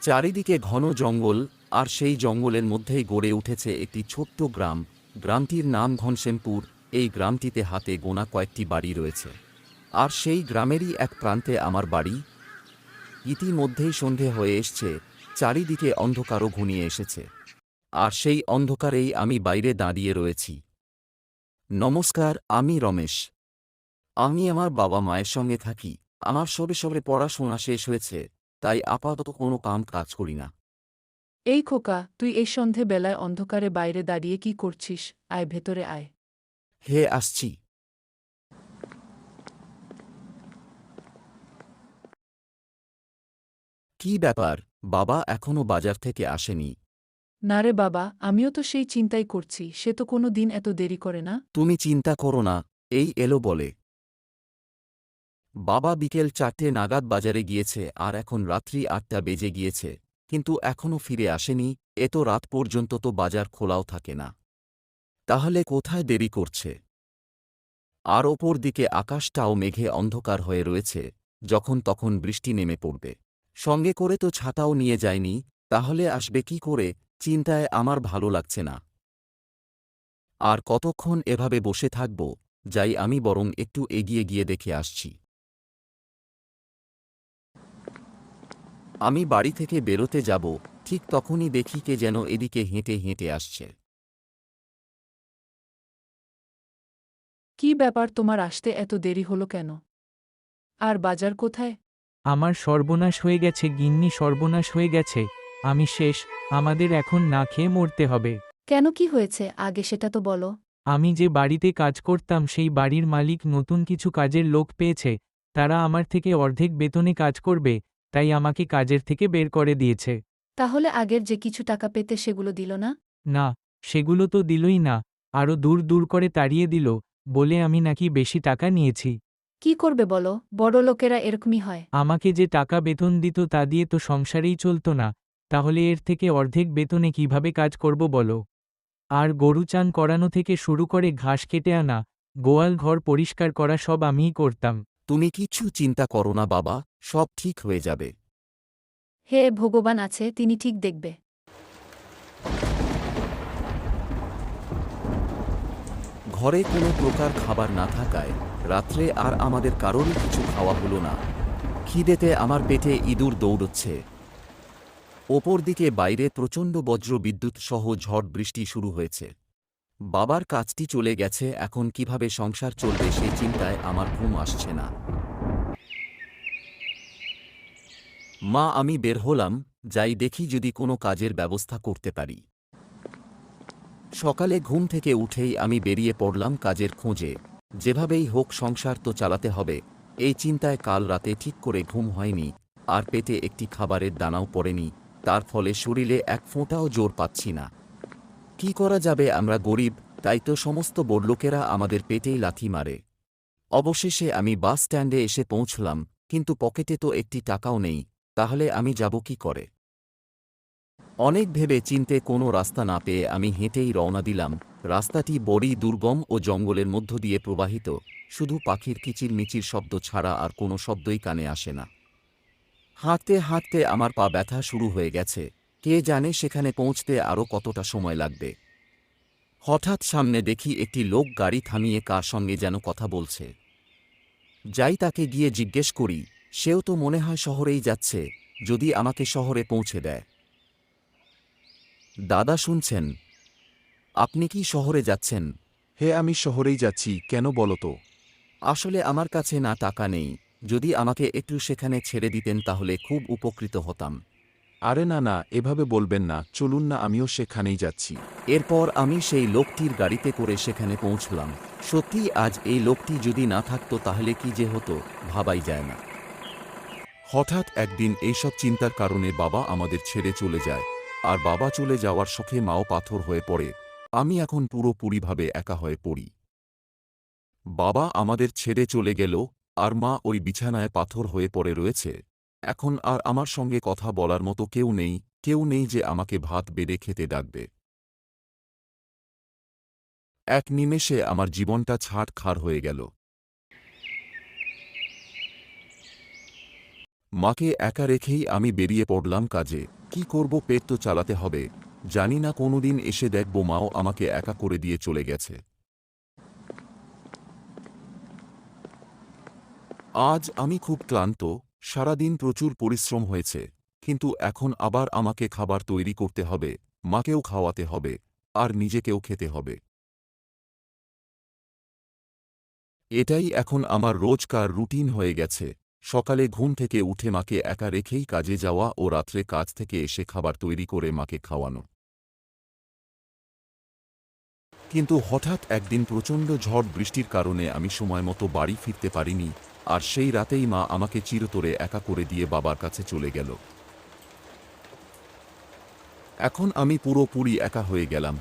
চারিদিকে ঘন জঙ্গল, আর সেই জঙ্গলের মধ্যেই গড়ে উঠেছে একটি ছোট্ট গ্রাম। গ্রামটির নাম ঘনশ্যামপুর। এই গ্রামটিতে হাতে গোনা কয়েকটি বাড়ি রয়েছে। আর সেই গ্রামেরই এক প্রান্তে আমার বাড়ি। ইতিমধ্যেই সন্ধে হয়ে এসছে। চারিদিকে অন্ধকারও ঘনিয়ে এসেছে। আর সেই অন্ধকারেই আমি বাইরে দাঁড়িয়ে রয়েছি। নমস্কার, আমি রমেশ। আমি আমার বাবা মায়ের সঙ্গে থাকি। আমার সবে সবে পড়াশোনা শেষ হয়েছে। তাই আপাতত কোনো কাম কাজ করি না। এই খোকা তুই এই সন্ধে বেলায় অন্ধকারে বাইরে দাঁড়িয়ে কি করছিস? আয় ভেতরে আয়। হে আসছি। কি ব্যাপার? বাবা এখনও বাজার থেকে আসেনি। না রে বাবা আমিও তো সেই চিন্তাই করছি সে তো কোনো দিন এত দেরি করে না? তুমি চিন্তা করো না এই এলো বলে। বাবা বিকেল চারটে নাগাদ বাজারে গিয়েছে আর এখন রাত্রি আটটা বেজে গিয়েছে, কিন্তু এখনও ফিরে আসেনি এত রাত পর্যন্ত তো বাজার খোলাও থাকে না। তাহলে কোথায় দেরি করছে? আর ওপর দিকে আকাশটাও মেঘে অন্ধকার হয়ে রয়েছে, যখন তখন বৃষ্টি নেমে পড়বে। সঙ্গে করে তো ছাতাও নিয়ে যায়নি, তাহলে আসবে কি করে, চিন্তায় আমার ভালো লাগছে না। আর কতক্ষণ এভাবে বসে থাকব, যাই আমি বরং একটু এগিয়ে গিয়ে দেখে আসছি। আমি বাড়ি থেকে বেরোতে যাব ঠিক তখনই দেখি কে যেন এদিকে হেঁটে হেঁটে আসছে। কি ব্যাপার তোমার আসতে এত দেরি হলো কেন? আর বাজার কোথায়? আমার সর্বনাশ হয়ে গেছে গিন্নি সর্বনাশ হয়ে গেছে। আমি শেষ আমাদের এখন না খেয়ে মরতে হবে। কেন কি হয়েছে আগে সেটা তো বলো। আমি যে বাড়িতে কাজ করতাম সেই বাড়ির মালিক নতুন কিছু কাজের লোক পেয়েছে। তারা আমার থেকে অর্ধেক বেতনে কাজ করবে তাই আমাকে কাজের থেকে বের করে দিয়েছে। তাহলে আগের যে কিছু টাকা পেতে সেগুলো দিল না? না সেগুলো তো দিলই না আরও দূর দূর করে তাড়িয়ে দিল বলে আমি নাকি বেশি টাকা নিয়েছি। কি করবে বলো? বড় লোকেরা এরকমই হয়। আমাকে যে টাকা বেতন দিত তা দিয়ে তো সংসারেই চলত না তাহলে এর থেকে অর্ধেক বেতনে কীভাবে কাজ করব বলো? আর গরু চান করানো থেকে শুরু করে ঘাস কেটে আনা গোয়াল ঘর পরিষ্কার করা সব আমিই করতাম। তুমি কিছু চিন্তা করো না বাবা সব ঠিক হয়ে যাবে। হে ভগবান আছে তিনি ঠিক দেখবে। ঘরে কোনো প্রকার খাবার না থাকায় রাত্রে আর আমাদের কারোরই কিছু খাওয়া হলো না। খিদেতে আমার পেটে ইঁদুর দৌড়চ্ছে। ওপর দিকে বাইরে প্রচণ্ড বজ্র বিদ্যুৎ সহ ঝড় বৃষ্টি শুরু হয়েছে। বাবার কাজটি চলে গেছে, এখন কীভাবে সংসার চলবে সেই চিন্তায় আমার ঘুম আসছে না। মা, আমি বের হলাম, যাই দেখি যদি কোনো কাজের ব্যবস্থা করতে পারি। সকালে ঘুম থেকে উঠেই আমি বেরিয়ে পড়লাম কাজের খোঁজে। যেভাবেই হোক সংসার তো চালাতে হবে, এই চিন্তায় কাল রাতে ঠিক করে ঘুম হয়নি, আর পেটে একটি খাবারের দানাও পড়েনি, তার ফলে শরীরে এক ফোঁটাও জোর পাচ্ছি না। কি করা যাবে, আমরা গরিব, তাই তো সমস্ত বড়লোকেরা আমাদের পেটেই লাথি মারে। অবশেষে আমি বাস স্ট্যান্ডে এসে পৌঁছলাম, কিন্তু পকেটে তো একটি টাকাও নেই, তাহলে আমি যাব কি করে? অনেক ভেবে চিনতে কোনো রাস্তা না পেয়ে আমি হেঁটেই রওনা দিলাম। রাস্তাটি বড়ই দুর্গম ও জঙ্গলের মধ্য দিয়ে প্রবাহিত, শুধু পাখির কিচিরমিচির শব্দ ছাড়া আর কোনো শব্দই কানে আসে না। হাঁটতে হাঁটতে আমার পা ব্যথা শুরু হয়ে গেছে। কে জানে সেখানে পৌঁছতে আরও কতটা সময় লাগবে। হঠাৎ সামনে দেখি একটি লোক গাড়ি থামিয়ে কার সঙ্গে যেন কথা বলছে। যাই তাকে গিয়ে জিজ্ঞেস করি সেও তো মনে হয় শহরেই যাচ্ছে যদি আমাকে শহরে পৌঁছে দেয়। দাদা শুনছেন আপনি কি শহরে যাচ্ছেন? হে আমি শহরেই যাচ্ছি কেন বলো তো? আসলে আমার কাছে না টাকা নেই যদি আমাকে একটু সেখানে ছেড়ে দিতেন তাহলে খুব উপকৃত হতাম। আরে না না এভাবে বলবেন না চলুন না আমিও সেখানেই যাচ্ছি। এরপর আমি সেই লোকটির গাড়িতে করে সেখানে পৌঁছলাম। সত্যি আজ এই লোকটি যদি না থাকতো তাহলে কি যে হতো ভাবাই যায় না। হঠাৎ একদিন এইসব চিন্তার কারণে বাবা আমাদের ছেড়ে চলে যায়। আর বাবা চলে যাওয়ার শখে মাও পাথর হয়ে পড়ে। আমি এখন পুরোপুরিভাবে একা হয়ে পড়ি। বাবা আমাদের ছেড়ে চলে গেল আর মা ওই বিছানায় পাথর হয়ে পড়ে রয়েছে। এখন আর আমার সঙ্গে কথা বলার মতো কেউ নেই কেউ নেই যে আমাকে ভাত বেড়ে খেতে ডাকবে। এক নিমেষে আমার জীবনটা ছাট খার হয়ে গেল। মাকে একা রেখেই আমি বেরিয়ে পড়লাম কাজে। কি করব পেট তো চালাতে হবে। জানি না কোনোদিন এসে দেখব মাও আমাকে একা করে দিয়ে চলে গেছে। আজ আমি খুব ক্লান্ত সারাদিন প্রচুর পরিশ্রম হয়েছে, কিন্তু এখন আবার আমাকে খাবার তৈরি করতে হবে, মাকেও খাওয়াতে হবে, আর নিজেকেও খেতে হবে। এটাই এখন আমার রোজকার রুটিন হয়ে গেছে। সকালে ঘুম থেকে উঠে মাকে একা রেখেই কাজে যাওয়া ও রাত্রে কাজ থেকে এসে খাবার তৈরি করে মাকে খাওয়ানো। কিন্তু হঠাৎ একদিন প্রচণ্ড ঝড় বৃষ্টির কারণে আমি সময়মতো বাড়ি ফিরতে পারিনি আর সেই রাতেই মা আমাকে চিরতরে একা করে দিয়ে বাবার কাছে চলে গেল। এখন আমি পুরোপুরি একা হয়ে গেলাম।